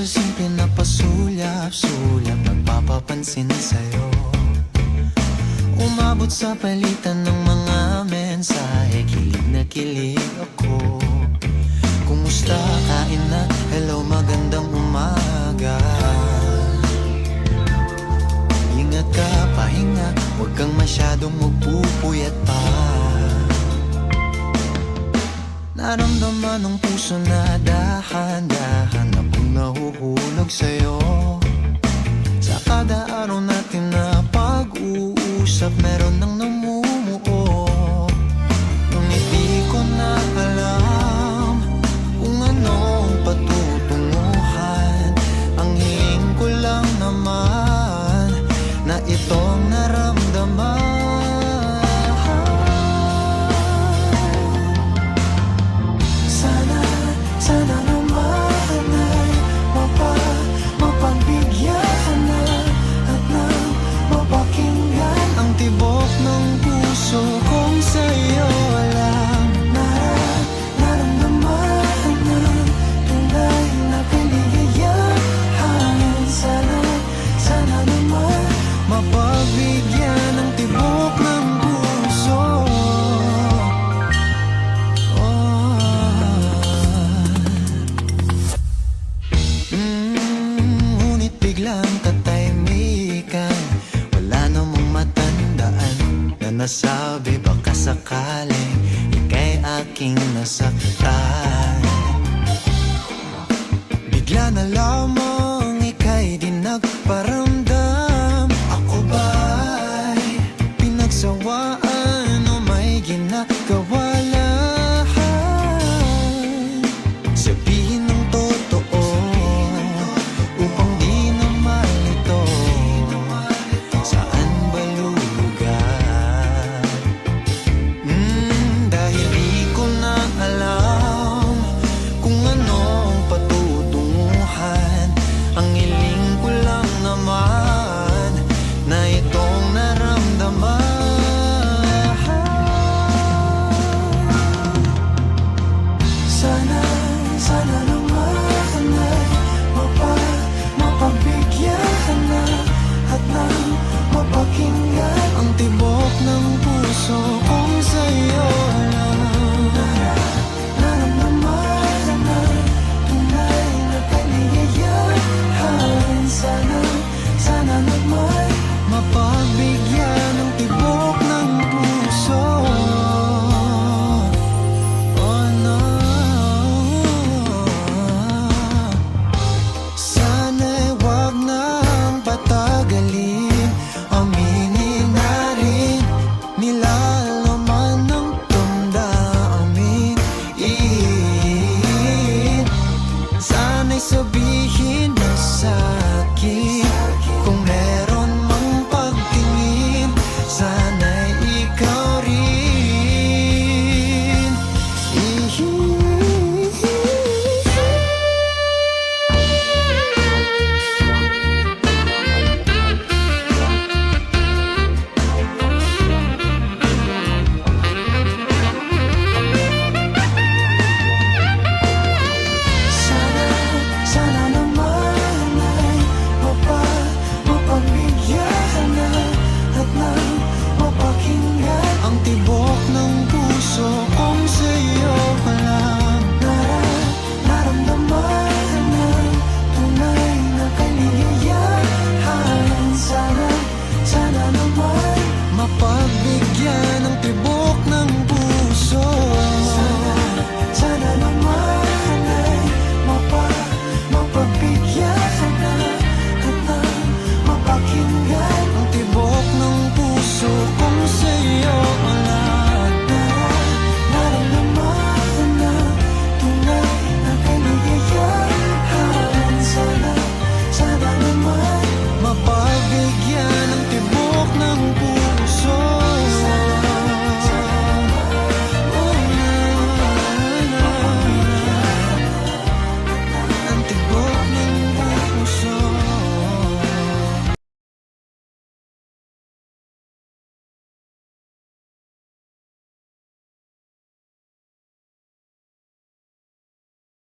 sulap Nagpapapansin sa'yo. Umabot sa palitan ng mga mensahe Kilig na kilig ako. Kumusta, kain na, hello, magandang umaga. Ingat ka, pahinga, huwag kang masyadong magpupuyat pa. Naramdaman ng puso na dahan-dahan nahuhulog sa'yo. Sa kada araw natin na pag-uusap Meron nang namumuo. Ngunit di ko na alam Kung anong patutunguhan. Ang hiling ko lang naman Na itong Na nasabi baka sakaling Ika'y aking nasaktan. Bigla na lamang ika'y di nagparamdam sana, sana Milan